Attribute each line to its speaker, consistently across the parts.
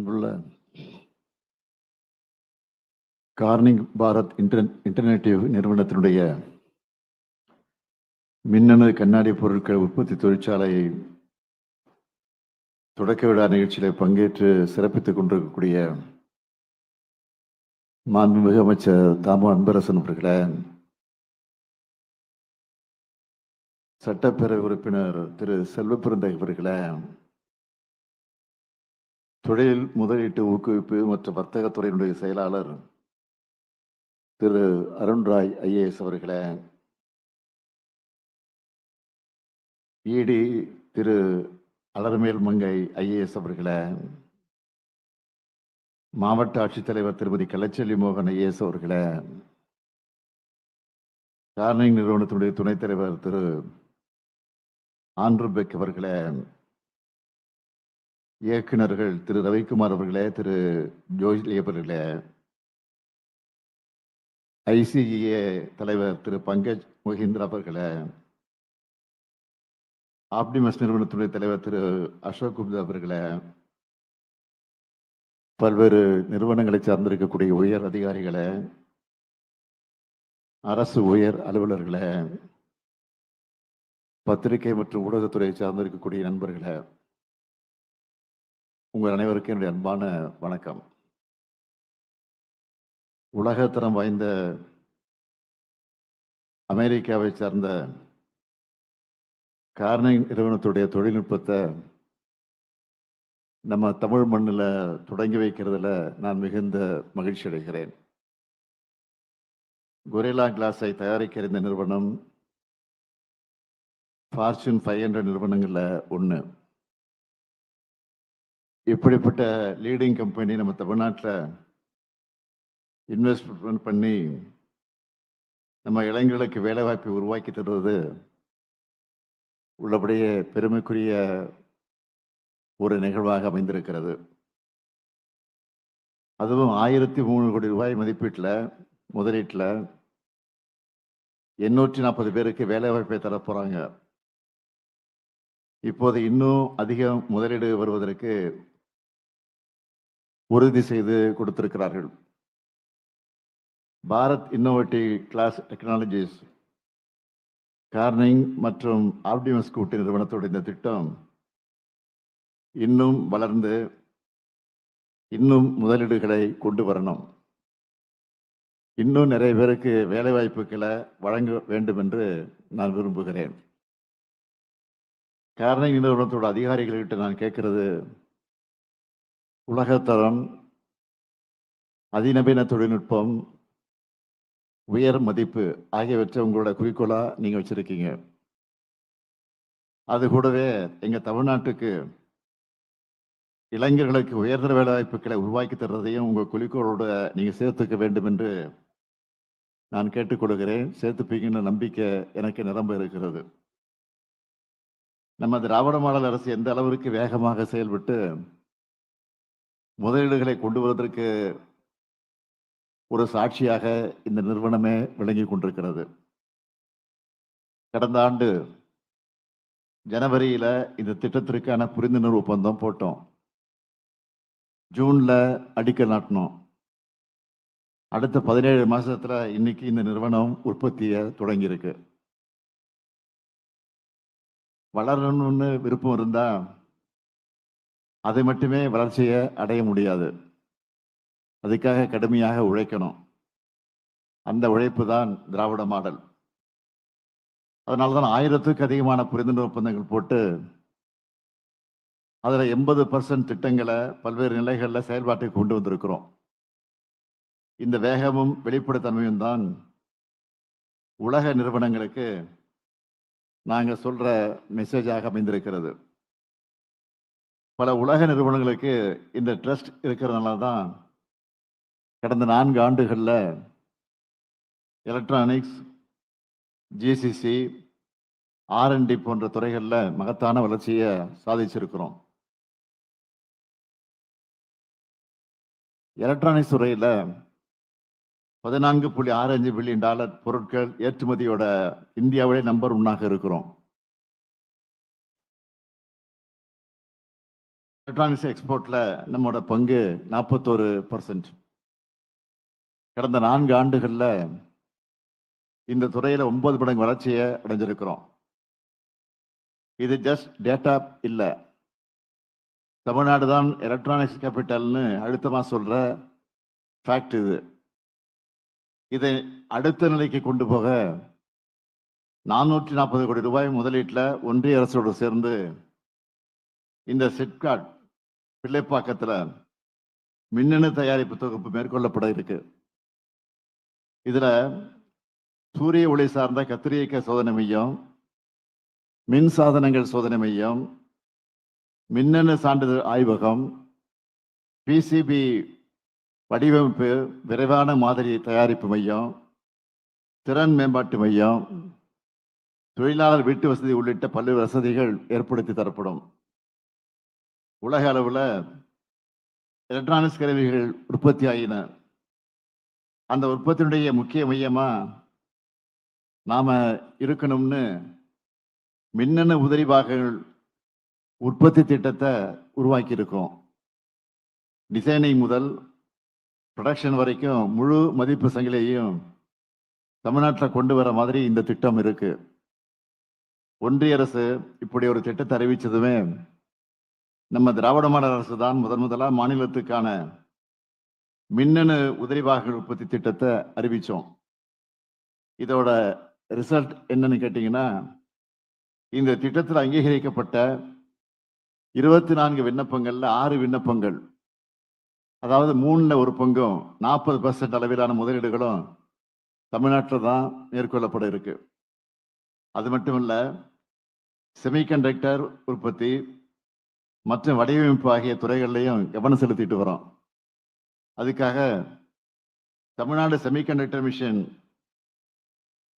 Speaker 1: அன்புள்ள Corning Bharat inter இன்டர்நேட்டிவ் நிறுவனத்தினுடைய மின்னணு கண்ணாடி பொருட்கள் உற்பத்தி தொழிற்சாலையை தொடக்க விழா நிகழ்ச்சியில் பங்கேற்று சிறப்பித்துக் கொண்டிருக்கக்கூடிய மாண்புமிகு அமைச்சர் தாமு அன்பரசன் அவர்களே சட்டப்பேரவை உறுப்பினர் திரு செல்வப்பிரந்தை அவர்களே தொழில் முதலீட்டு ஊக்குவிப்பு மற்றும் வர்த்தகத்துறையினுடைய செயலாளர் திரு அருண்ராய் ஐஏஎஸ் அவர்களே இடி திரு அலர்மேல் மங்கை ஐஏஎஸ் அவர்களே மாவட்ட ஆட்சித்தலைவர் திருமதி கலைச்செல்வி மோகன் ஐஏஎஸ் அவர்களே கார்னிங் நிறுவனத்தினுடைய துணைத் தலைவர் திரு ஆண்ட்ரூபெக் அவர்களே இயக்குனர்கள் திரு ரவிக்குமார் அவர்களே திரு ஜோஜ்லி அவர்களே ஐசிஇஏ தலைவர் திரு பங்கஜ் மொஹிந்திரா அவர்களே ஆப்டிமஸ் நிறுவனத்துடைய தலைவர் திரு அசோக் குப்தா அவர்களே பல்வேறு நிறுவனங்களை சார்ந்திருக்கக்கூடிய உயர் அதிகாரிகளே அரசு உயர் அலுவலர்களே பத்திரிகை மற்றும் ஊடகத்துறையை சார்ந்திருக்கக்கூடிய நண்பர்களே உங்கள் அனைவருக்கும் என்னுடைய அன்பான வணக்கம். உலகத்தரம் வாய்ந்த அமெரிக்காவை சார்ந்த கார்னிங் நிறுவனத்துடைய தொழில்நுட்பத்தை நம்ம தமிழ் மண்ணில் தொடங்கி வைக்கிறதுல நான் மிகுந்த மகிழ்ச்சி அடைகிறேன். கொரில்லா கிளாஸை தயாரிக்கிற இந்த நிறுவனம் ஃபார்ச்சூன் ஃபைவ் ஹண்ட்ரட் நிறுவனங்களில் ஒன்று. இப்படிப்பட்ட லீடிங் கம்பெனி நம்ம தமிழ்நாட்டில் இன்வெஸ்ட்மெண்ட் பண்ணி நம்ம இளைஞர்களுக்கு வேலைவாய்ப்பை உருவாக்கி தருவது உள்ளபடியே பெருமைக்குரிய ஒரு நிகழ்வாக அமைந்திருக்கிறது. அதுவும் ஆயிரத்தி மூணு கோடி ரூபாய் மதிப்பீட்டில் முதலீட்டில் எண்ணூற்றி நாற்பது பேருக்கு வேலைவாய்ப்பை தரப்போகிறாங்க இப்போது இன்னும் அதிகம் முதலீடு வருவதற்கு உறுதி செய்து கொடுத்திருக்கிறார்கள். Bharat innovative glass technologies Corning மற்றும் ஆப்டிமஸ் கூட்டு நிறுவனத்தோட இந்த திட்டம் இன்னும் வளர்ந்து இன்னும் முதலீடுகளை கொண்டு வரணும். இன்னும் நிறைய பேருக்கு வேலை வாய்ப்புகளை வழங்க வேண்டும் என்று நான் விரும்புகிறேன். கார்னிங் நிறுவனத்தோட அதிகாரிகள்கிட்ட நான் கேட்கறது உலகத்தரம் அதிநவீன தொழில்நுட்பம் உயர் மதிப்பு ஆகியவற்றை உங்களோட குறிக்கோளாக நீங்கள் வச்சுருக்கீங்க. அது கூடவே எங்கள் தமிழ்நாட்டுக்கு இளைஞர்களுக்கு உயர்தர வேலைவாய்ப்புகளை உருவாக்கி தர்றதையும் உங்கள் குறிக்கோளோட நீங்கள் சேர்த்துக்க வேண்டும் என்று நான் கேட்டுக்கொள்கிறேன். சேர்த்துப்பீங்கன்னு நம்பிக்கை எனக்கு நிரம்ப இருக்கிறது. நம்ம திராவிட மாடல் அரசு எந்த அளவிற்கு வேகமாக செயல்பட்டு முதலீடுகளை கொண்டு வருவதற்கு ஒரு சாட்சியாக இந்த நிறுவனமே விளங்கி கொண்டிருக்கிறது. கடந்த ஆண்டு ஜனவரியில் இந்த திட்டத்திற்கான புரிந்துணர்வு ஒப்பந்தம் போட்டோம். ஜூனில் அடிக்கல் நாட்டினோம். அடுத்த பதினேழு மாதத்தில் இன்னைக்கு இந்த நிறுவனம் உற்பத்தியை தொடங்கியிருக்கு. வளரணும்னு விருப்பம் இருந்தால் அதை மட்டுமே வளர்ச்சியை அடைய முடியாது. அதுக்காக கடுமையாக உழைக்கணும். அந்த உழைப்பு தான் திராவிட மாடல். அதனால தான் ஆயிரத்துக்கு அதிகமான புரிந்துணர்வு ஒப்பந்தங்கள் போட்டு அதில் எண்பது பர்சன்ட் திட்டங்களை பல்வேறு நிலைகளில் செயல்பாட்டுக்கு கொண்டு வந்திருக்கிறோம். இந்த வேகமும் வெளிப்படைத்தன்மையும் தான் உலக நிறுவனங்களுக்கு நாங்கள் சொல்கிற மெசேஜாக அமைந்திருக்கிறது. பல உலக நிறுவனங்களுக்கு இந்த ட்ரஸ்ட் இருக்கிறதுனால தான் கடந்த நான்கு ஆண்டுகளில் எலக்ட்ரானிக்ஸ் ஜிசிசி ஆர்என்டி போன்ற துறைகளில் மகத்தான வளர்ச்சியை சாதிச்சிருக்கிறோம். எலக்ட்ரானிக்ஸ் துறையில் பதினான்கு புள்ளி ஆறு அஞ்சு பில்லியன் டாலர் பொருட்கள் ஏற்றுமதியோட இந்தியாவிலே நம்பர் ஒன்னாக இருக்கிறோம். எலக்ட்ரானிக்ஸ் எக்ஸ்போர்ட்ல நம்மோட பங்கு நாற்பத்தோரு பர்சன்ட் கடந்த நான்கு ஆண்டுகளில் இந்த துறையில் ஒன்பது மடங்கு வளர்ச்சியை அடைஞ்சிருக்கிறோம். இது ஜஸ்ட் டேட்டா இல்லை. தமிழ்நாடு தான் எலக்ட்ரானிக்ஸ் கேபிட்டல்னு அழுத்தமாக சொல்கிற ஃபேக்ட் இது. இதை அடுத்த நிலைக்கு கொண்டு போக நானூற்றி நாற்பது கோடி ரூபாய் முதலீட்டில் ஒன்றிய அரசோடு சேர்ந்து இந்த சிப்காட் பிள்ளைப்பாக்கத்தில் மின்னணு தயாரிப்பு தொகுப்பு மேற்கொள்ளப்பட இருக்கு. இதில் சூரிய ஒளி சார்ந்த கத்திரியக்க சோதனை மையம் மின் சாதனங்கள் சோதனை மையம் மின்னணு சான்றிதழ் ஆய்வகம் பிசிபி வடிவமைப்பு விரைவான மாதிரி தயாரிப்பு மையம் திறன் மேம்பாட்டு மையம் தொழிலாளர் வீட்டு வசதி உள்ளிட்ட பல்வேறு வசதிகள் ஏற்படுத்தி தரப்படும். உலக அளவில் எலக்ட்ரானிக்ஸ் கருவிகள் உற்பத்தி ஆகின அந்த உற்பத்தியினுடைய முக்கிய மையமாக நாம் இருக்கணும்னு மின்னணு உதிரி பாகங்கள் உற்பத்தி திட்டத்தை உருவாக்கியிருக்கோம். டிசைனிங் முதல் ப்ரொடக்ஷன் வரைக்கும் முழு மதிப்பு சங்கிலியையும் தமிழ்நாட்டில் கொண்டு வர மாதிரி இந்த திட்டம் இருக்குது ஒன்றிய அரசு இப்படி ஒரு திட்டத்தை அறிவித்ததுமே நம்ம திராவிட மாடல் அரசு தான் முதன் முதலாக மாநிலத்துக்கான மின்னணு உதிரிபாக உற்பத்தி திட்டத்தை அறிவித்தோம் இதோட ரிசல்ட் என்னன்னு கேட்டிங்கன்னா இந்த திட்டத்தில் அங்கீகரிக்கப்பட்ட இருபத்தி நான்கு விண்ணப்பங்களில் ஆறு விண்ணப்பங்கள் அதாவது மூணில் ஒரு பங்கும் நாற்பது பர்சன்ட் அளவிலான முதலீடுகளும் தமிழ்நாட்டில் தான் மேற்கொள்ளப்பட இருக்கு. அது மட்டும் இல்லை செமிகண்டக்டர் உற்பத்தி மற்றும் வடிவமைப்பு ஆகிய துறைகள்லையும் கவனம் செலுத்திட்டு வரோம். அதுக்காக தமிழ்நாடு செமிகண்டக்டர் மிஷன்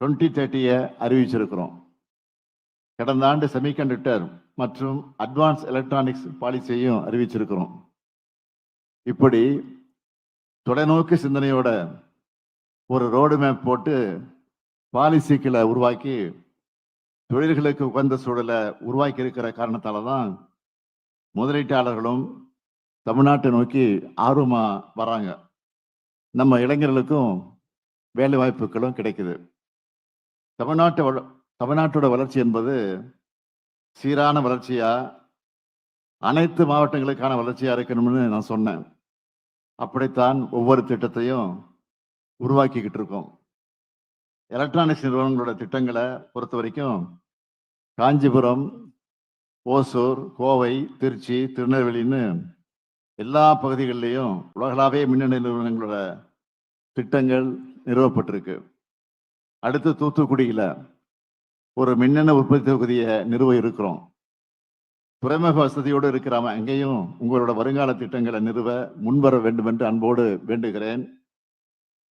Speaker 1: டுவெண்ட்டி தேர்ட்டியை அறிவிச்சிருக்கிறோம். கடந்த ஆண்டு செமிகண்டக்டர் மற்றும் அட்வான்ஸ் எலக்ட்ரானிக்ஸ் பாலிசியையும் அறிவிச்சிருக்கிறோம். இப்படி தொலைநோக்கு சிந்தனையோட ஒரு ரோடு மேப் போட்டு பாலிசிக்களை உருவாக்கி தொழில்களுக்கு உகந்த சூழலை உருவாக்கி இருக்கிற காரணத்தால தான் முதலீட்டாளர்களும் தமிழ்நாட்டை நோக்கி ஆர்வமாக வராங்க. நம்ம இளைஞர்களுக்கும் வேலை வாய்ப்புகளும் கிடைக்குது. தமிழ்நாட்டு வள- தமிழ்நாட்டோட வளர்ச்சி என்பது சீரான வளர்ச்சியா அனைத்து மாவட்டங்களுக்கான வளர்ச்சியா இருக்கணும்னு நான் சொன்னேன். அப்படித்தான் ஒவ்வொரு திட்டத்தையும் உருவாக்கிக்கிட்டு இருக்கோம். எலக்ட்ரானிக்ஸ் நிறுவனங்களோட திட்டங்களை பொறுத்த வரைக்கும் காஞ்சிபுரம் ஓசூர் கோவை திருச்சி திருநெல்வேலின்னு எல்லா பகுதிகளிலையும் உலகளாவிய மின்னணு நிறுவனங்களோட திட்டங்கள் நிறுவப்பட்டிருக்கு. அடுத்து தூத்துக்குடியில் ஒரு மின்னணு உற்பத்தி தொகுதியை நிறுவ இருக்கிறோம். துறைமுக வசதியோடு இருக்கிறாம அங்கேயும் உங்களோட வருங்கால திட்டங்களை நிறுவ முன்வர வேண்டும் என்று அன்போடு வேண்டுகிறேன்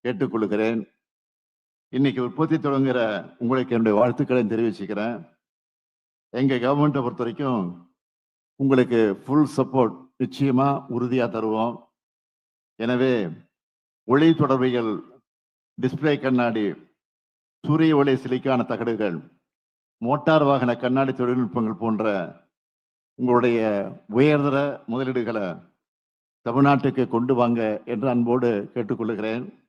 Speaker 1: கேட்டுக்கொள்கிறேன். இன்னைக்கு உற்பத்தி தொடங்குகிற உங்களுக்கு என்னுடைய வாழ்த்துக்களை தெரிவிச்சுக்கிறேன். எங்கள் கவர்மெண்ட்டை பொறுத்த வரைக்கும் உங்களுக்கு ஃபுல் சப்போர்ட் நிச்சயமாக உறுதியாக தருவோம். எனவே ஒளி தொடர்பிகள் டிஸ்ப்ளே கண்ணாடி சூரிய ஒளி சிலிக்கான தகடுகள் மோட்டார் வாகன கண்ணாடி தொழில்நுட்பங்கள் போன்ற உங்களுடைய உயர்தர முதலீடுகளை தமிழ்நாட்டுக்கு கொண்டு வாங்க என்று அன்போடு கேட்டுக்கொள்கிறேன்.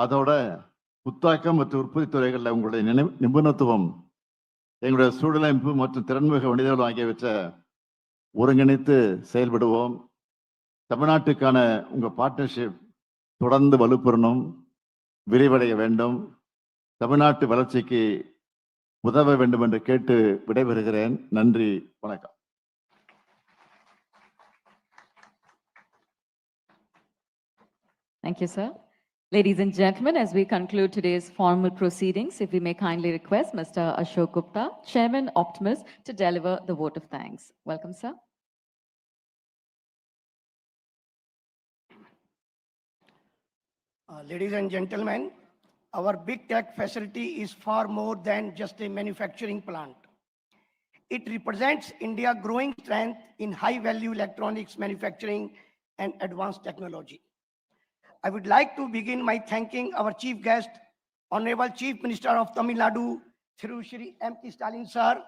Speaker 1: அதோட புத்தாக்கம் மற்றும் உற்பத்தி துறைகளில் உங்களுடைய நினை- நிபுணத்துவம் எங்களுடைய சூழலமைப்பு மற்றும் திறன்மிகு மனிதர்கள் ஆகியவற்றை ஒருங்கிணைத்து செயல்படுவோம். தமிழ்நாட்டுக்கான உங்கள் பார்ட்னர்ஷிப் தொடர்ந்து வலுப்பெறணும் விரிவடைய வேண்டும். தமிழ்நாட்டு வளர்ச்சிக்கு உதவ வேண்டும் என்று கேட்டு விடைபெறுகிறேன். நன்றி வணக்கம்.
Speaker 2: Thank you, sir. Ladies and gentlemen, as we conclude today's formal proceedings, if we may kindly request Mr. Ashok Gupta, Chairman Optimus, to deliver the vote of thanks. Welcome, sir.
Speaker 3: Uh, Ladies and gentlemen, our big tech facility is far more than just a manufacturing plant. It represents India's growing strength in high-value electronics manufacturing and advanced technology. I would like to begin by thanking our chief guest, Honorable Chief Minister of Tamil Nadu, Thiru Shri M. K. Stalin, sir.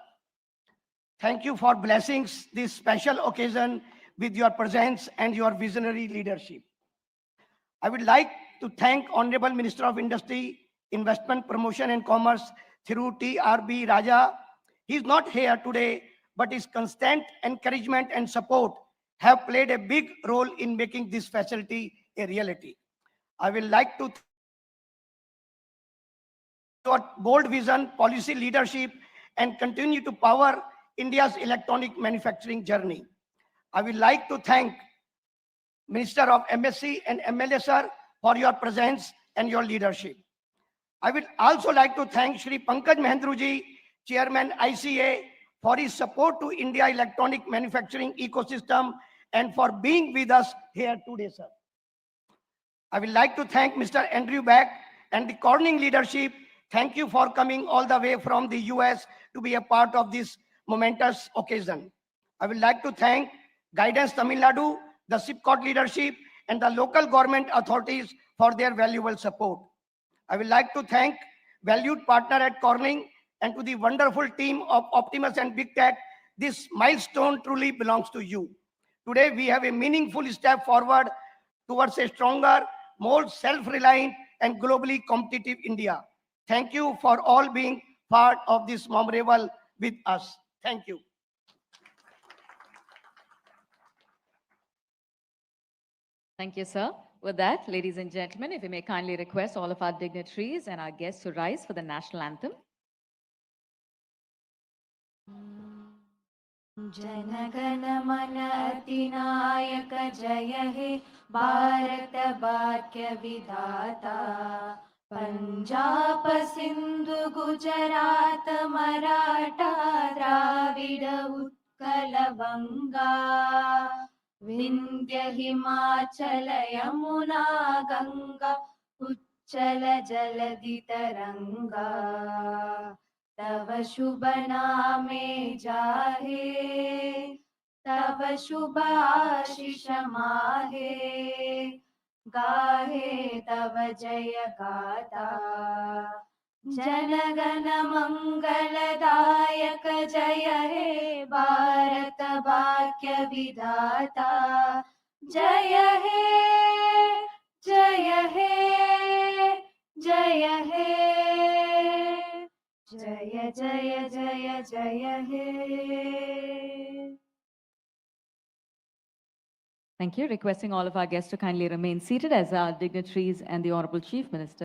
Speaker 3: Thank you for blessings this special occasion with your presence and your visionary leadership. I would like to thank Honorable Minister of Industry, Investment, Promotion and Commerce through TRB Raja. He is not here today, but his constant encouragement and support have played a big role in making this facility a reality. I will like to your bold vision, policy leadership, and continue to power India's electronic manufacturing journey. I would like to thank Minister of MSc and MLA sir for your presence and your leadership. I would also like to thank Shri Pankaj Mahendruji, Chairman ICA, for his support to India electronic manufacturing ecosystem and for being with us here today, sir. I would like to thank Mr. Andrew Beck and the Corning leadership. Thank you for coming all the way from the US to be a part of this momentous occasion. I would like to thank Guidance Tamil Nadu, the SIPCOT leadership, and the local government authorities for their valuable support. I would like to thank valued partner at Corning and to the wonderful team of Optimus and Big Tech. This milestone truly belongs to you. Today, we have a meaningful step forward towards a stronger, more self-reliant and globally competitive India. Thank you for all being part of this memorable with us. Thank you.
Speaker 2: Thank you, sir. With that, ladies and gentlemen, if we may kindly request all of our dignitaries and our guests to rise for the national anthem.
Speaker 4: जनगण मन अधिनायक जय हे भारत भाग्य विधाता पञ्जाब सिन्धु गुजरात मराठा द्राविड उत्कल बङ्गा विन्ध्य हिमाचल यमुना गङ्गा उच्चल जलधि तरङ्गा तव शुभ नामे जाहे, तव शुभ आशिष माहे। गाहे तव जय गाथा। जनगण मङ्गलदायक जय हे भारत वाक्य विधाता। जय हे जय हे जय हे। जय जय जय जय हे
Speaker 2: Thank you. Requesting all of our guests to kindly remain seated as our dignitaries and the Honorable Chief Minister